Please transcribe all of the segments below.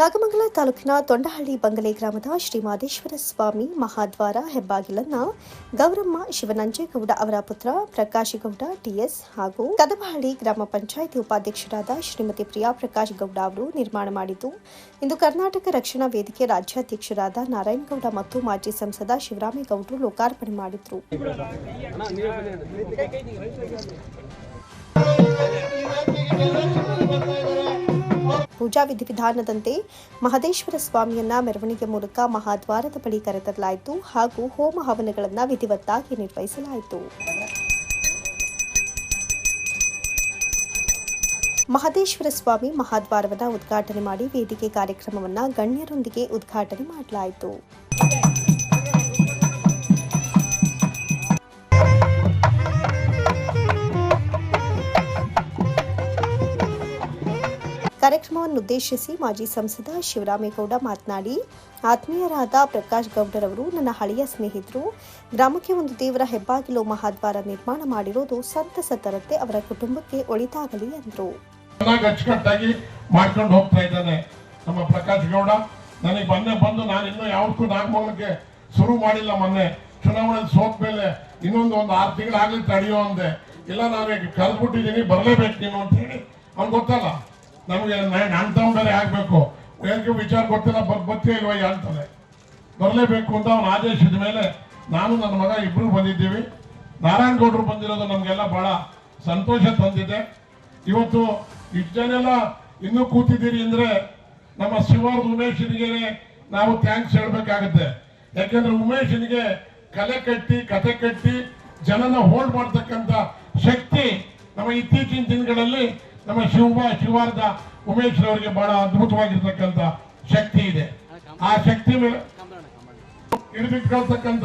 ನಾಗಮಂಗಲ ತಾಲೂಕಿನ ತೊಂಡಹಳ್ಳಿ ಬಂಗಲೆ ಗ್ರಾಮದ ಶ್ರೀ ಮಾದೇಶ್ವರ ಸ್ವಾಮಿ ಮಹಾದ್ವಾರ ಹೆಬ್ಬಾಗಿಲನ್ನ ಗೌರಮ್ಮ ಶಿವನಂಜೇಗೌಡ ಅವರ ಪುತ್ರ ಪ್ರಕಾಶ್ ಗೌಡ ಟಿಎಸ್ ಹಾಗೂ ಕದಬಹಳ್ಳಿ ಗ್ರಾಮ ಪಂಚಾಯಿತಿ ಉಪಾಧ್ಯಕ್ಷರಾದ ಶ್ರೀಮತಿ ಪ್ರಿಯಾ ಪ್ರಕಾಶ್ ಗೌಡ ಅವರು ನಿರ್ಮಾಣ ಮಾಡಿದ್ದು, ಇಂದು ಕರ್ನಾಟಕ ರಕ್ಷಣಾ ವೇದಿಕೆ ರಾಜ್ಯಾಧ್ಯಕ್ಷರಾದ ನಾರಾಯಣಗೌಡ ಮತ್ತು ಮಾಜಿ ಸಂಸದ ಶಿವರಾಮೇಗೌಡರು ಲೋಕಾರ್ಪಣೆ ಮಾಡಿದ್ರು. ಪೂಜಾ ವಿಧಿವಿಧಾನದಂತೆ ಮಹದೇಶ್ವರ ಸ್ವಾಮಿಯನ್ನ ಮೆರವಣಿಗೆ ಮೂಲಕ ಮಹಾದ್ವಾರದ ಬಳಿ ಕರೆತರಲಾಯಿತು ಹಾಗೂ ಹೋಮ ಹವನಗಳನ್ನು ವಿಧಿವತ್ತಾಗಿ ನಿರ್ವಹಿಸಲಾಯಿತು. ಮಹದೇಶ್ವರ ಸ್ವಾಮಿ ಮಹಾದ್ವಾರವನ್ನು ಉದ್ಘಾಟನೆ ಮಾಡಿ ವೇದಿಕೆ ಕಾರ್ಯಕ್ರಮವನ್ನು ಗಣ್ಯರೊಂದಿಗೆ ಉದ್ಘಾಟನೆ ಮಾಡಲಾಯಿತು. ಕಾರ್ಯಕ್ರಮವನ್ನುದ್ದೇಶಿಸಿ ಮಾಜಿ ಸಂಸದ ಶಿವರಾಮೇಗೌಡ ಮಾತನಾಡಿ, ಆತ್ಮೀಯರಾದ ಪ್ರಕಾಶ್ ಗೌಡರವರು ನನ್ನ ಹಳೆಯ ಸ್ನೇಹಿತರು. ಗ್ರಾಮಕ್ಕೆ ಒಂದು ದೇವರ ಹೆಬ್ಬಾಗಿಲು ಮಹಾದ್ವಾರ ನಿರ್ಮಾಣ ಮಾಡಿರುವುದು ಸಂತಸ ತರತೆ ಅವರ ಕುಟುಂಬಕ್ಕೆ ಒಳಿತಾಗಲಿ ಎಂದರು. ಮಾಡ್ಕೊಂಡು ಹೋಗ್ತಾ ಇದ್ದಾನೆ ನಮ್ಮ ಪ್ರಕಾಶ್ ಗೌಡ. ನನಗೆ ಮೊನ್ನೆ ಬಂದು ನಾನು ಇನ್ನೂ ಯಾವತ್ತೂ ನಾಗಮಂಗಲಕ್ಕೆ ಶುರು ಮಾಡಿಲ್ಲ ಮೊನ್ನೆ. ಚುನಾವಣೆ ಸೋತ್ ಮೇಲೆ ಇನ್ನೊಂದು ಒಂದು ಆರು ತಿಂಗಳಾಗ್ಲಿ ತಡೆಯೋ ಅಂದೆ. ಇಲ್ಲ ನಾನು ಕಲ್ಬಿಟ್ಟಿದ್ದೀನಿ ಬರಲೇಬೇಕು ನೀನು ಅಂತ ಹೇಳಿ. ಅವ್ನು ಗೊತ್ತಲ್ಲ? ನಮಗೆ ನನ್ನ ತಮ್ಮ ಆಗಬೇಕು. ಏನಕ್ಕೆ ವಿಚಾರ ಗೊತ್ತಿಲ್ಲ ಬರ್ ಬತ್ತೇ ಇಲ್ವಯ್ಯ ಅಂತಾನೆ ಬರಲೇಬೇಕು ಅಂತ ಅವನ ಆದೇಶದ ಮೇಲೆ ನಾನು ನನ್ನ ಮಗ ಇಬ್ರು ಬಂದಿದ್ದೀವಿ. ನಾರಾಯಣ ಗೌಡರು ಬಂದಿರೋದು ನಮಗೆಲ್ಲ ಬಹಳ ಸಂತೋಷ ತಂದಿದೆ. ಇವತ್ತು ಇಷ್ಟು ಜನೆಲ್ಲ ಇನ್ನೂ ಕೂತಿದ್ದೀರಿ ಅಂದ್ರೆ ನಮ್ಮ ಶಿವಾರ್ ಉಮೇಶನಿಗೆ ನಾವು ಥ್ಯಾಂಕ್ಸ್ ಹೇಳಬೇಕಾಗುತ್ತೆ. ಯಾಕಂದ್ರೆ ಉಮೇಶನಿಗೆ ಕಲೆ ಕಟ್ಟಿ, ಕತೆ ಕಟ್ಟಿ, ಜನನ ಹೋಲ್ಡ್ ಮಾಡ್ತಕ್ಕಂಥ ಶಕ್ತಿ ನಮ್ಮ ಇತ್ತೀಚಿನ ದಿನಗಳಲ್ಲಿ ನಮ್ಮ ಶಿವ ಶಿವಾರ್ದ ಉಮೇಶ್ ಅವರಿಗೆ ಬಹಳ ಅದ್ಭುತವಾಗಿರ್ತಕ್ಕಂಥ ಶಕ್ತಿ ಇದೆ. ಆ ಶಕ್ತಿ ಮೇಲೆ ಹಿಡಿದಿಟ್ಕೊಳ್ತಕ್ಕಂಥ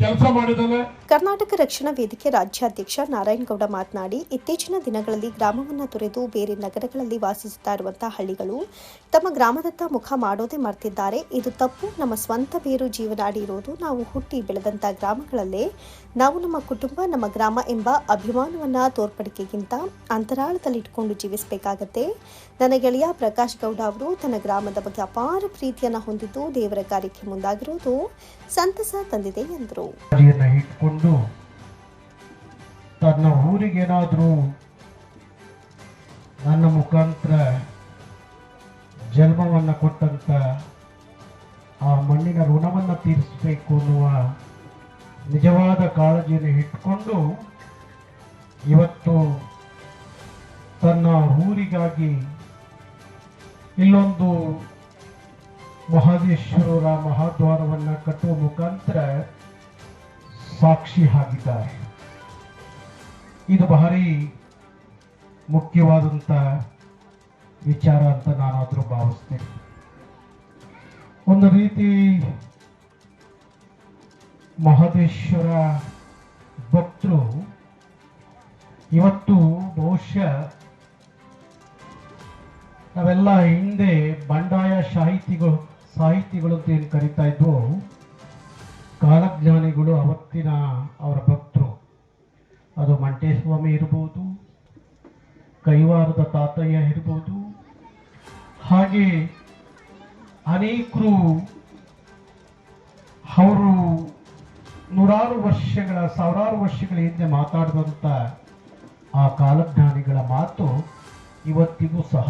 ಕೆಲಸ ಮಾಡಿದ್ದಾನೆ. ಕರ್ನಾಟಕ ರಕ್ಷಣಾ ವೇದಿಕೆ ರಾಜ್ಯಾಧ್ಯಕ್ಷ ನಾರಾಯಣಗೌಡ ಮಾತನಾಡಿ, ಇತ್ತೀಚಿನ ದಿನಗಳಲ್ಲಿ ಗ್ರಾಮವನ್ನು ತೊರೆದು ಬೇರೆ ನಗರಗಳಲ್ಲಿ ವಾಸಿಸುತ್ತಾ ಇರುವಂತಹ ಹಳ್ಳಿಗಳು ತಮ್ಮ ಗ್ರಾಮದತ್ತ ಮುಖ ಮಾಡೋದೇ ಮರ್ತಿದ್ದಾರೆ. ಇದು ತಪ್ಪು. ನಮ್ಮ ಸ್ವಂತ ಬೇರು ಜೀವನಾಡಿ ಇರೋದು. ನಾವು ಹುಟ್ಟಿ ಬೆಳೆದಂತಹ ಗ್ರಾಮಗಳಲ್ಲೇ ನಾವು ನಮ್ಮ ಕುಟುಂಬ, ನಮ್ಮ ಗ್ರಾಮ ಎಂಬ ಅಭಿಮಾನವನ್ನ ತೋರ್ಪಡಿಕೆಗಿಂತ ಅಂತರಾಳದಲ್ಲಿ ಇಟ್ಕೊಂಡು ಜೀವಿಸಬೇಕಾಗತ್ತೆ. ನನ್ನ ಗೆಳೆಯ ಪ್ರಕಾಶ್ ಗೌಡ ಅವರು ತನ್ನ ಗ್ರಾಮದ ಬಗ್ಗೆ ಅಪಾರ ಪ್ರೀತಿಯನ್ನ ಹೊಂದಿದ್ದು ದೇವರ ಕಾರ್ಯಕ್ಕೆ ಮುಂದಾಗಿರುವುದು ಸಂತಸ ತಂದಿದೆ ಎಂದರು. ಇಟ್ಕೊಂಡು ತನ್ನ ಊರಿಗೇನಾದರೂ ನನ್ನ ಮುಖಾಂತರ ಜನ್ಮವನ್ನು ಕೊಟ್ಟಂತ ಆ ಮಣ್ಣಿನ ಋಣವನ್ನು ತೀರಿಸಬೇಕು ಅನ್ನುವ ನಿಜವಾದ ಕಾಳಜಿಯನ್ನು ಇಟ್ಕೊಂಡು ಇವತ್ತು ತನ್ನ ಊರಿಗಾಗಿ ಇಲ್ಲೊಂದು ಮಹದೇಶ್ವರರ ಮಹಾದ್ವಾರವನ್ನು ಕಟ್ಟುವ ಮುಖಾಂತರ ಸಾಕ್ಷಿ ಆಗಿದ್ದಾರೆ ಇದು ಬಹಳ ಮುಖ್ಯವಾದಂಥ ವಿಚಾರ ಅಂತ ನಾನಾದರೂ ಭಾವಿಸ್ತೇನೆ. ಒಂದು ರೀತಿ ಮಹದೇಶ್ವರ ಭಕ್ತರು ಇವತ್ತು ಬಹುಶಃ ನಾವೆಲ್ಲ ಹಿಂದೆ ಬಂಡಾಯ ಸಾಹಿತಿಗಳು ಸಾಹಿತಿಗಳು ಅಂತ ಏನು ಕರಿತಾ ಇದ್ವು ಕಾಲಜ್ಞಾನಿಗಳು ಅವತ್ತಿನ ಅವರ ಭಕ್ತರು. ಅದು ಮಂಟೇಸ್ವಾಮಿ ಇರ್ಬೋದು, ಕೈವಾರದ ತಾತಯ್ಯ ಇರ್ಬೋದು. ಹಾಗೆ ಅನೇಕರು ಅವರು ನೂರಾರು ವರ್ಷಗಳ, ಸಾವಿರಾರು ವರ್ಷಗಳ ಹಿಂದೆ ಮಾತಾಡಿದಂಥ ಆ ಕಾಲಜ್ಞಾನಿಗಳ ಮಾತು ಇವತ್ತಿಗೂ ಸಹ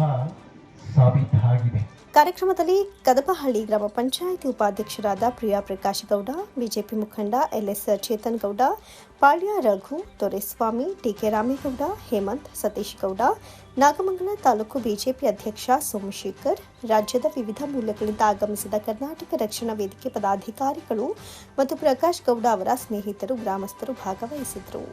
ಸಾಬೀತಾಗಿದೆ. ಕಾರ್ಯಕ್ರಮದಲ್ಲಿ ಕದಪಹಳ್ಳಿ ಗ್ರಾಮ ಪಂಚಾಯಿತಿ ಉಪಾಧ್ಯಕ್ಷರಾದ ಪ್ರಿಯಾ ಪ್ರಕಾಶ್ ಗೌಡ ಬಿಜೆಪಿ ಮುಖಂಡ LS Chetan Gowda Palya Raghu, Doreswamy, TK Ramegowda, Hemanth Satish Gowda Nagamangala taluk BJP ಅಧ್ಯಕ್ಷ ಸೋಮಶೇಖರ್, ರಾಜ್ಯದ ವಿವಿಧ ಮೂಲಗಳಿಂದ ಆಗಮಿಸಿದ ಕರ್ನಾಟಕ ರಕ್ಷಣಾ ವೇದಿಕೆ ಪದಾಧಿಕಾರಿಗಳು ಮತ್ತು ಪ್ರಕಾಶ್ ಗೌಡ ಅವರ ಸ್ನೇಹಿತರು, ಗ್ರಾಮಸ್ಥರು ಭಾಗವಹಿಸಿದರು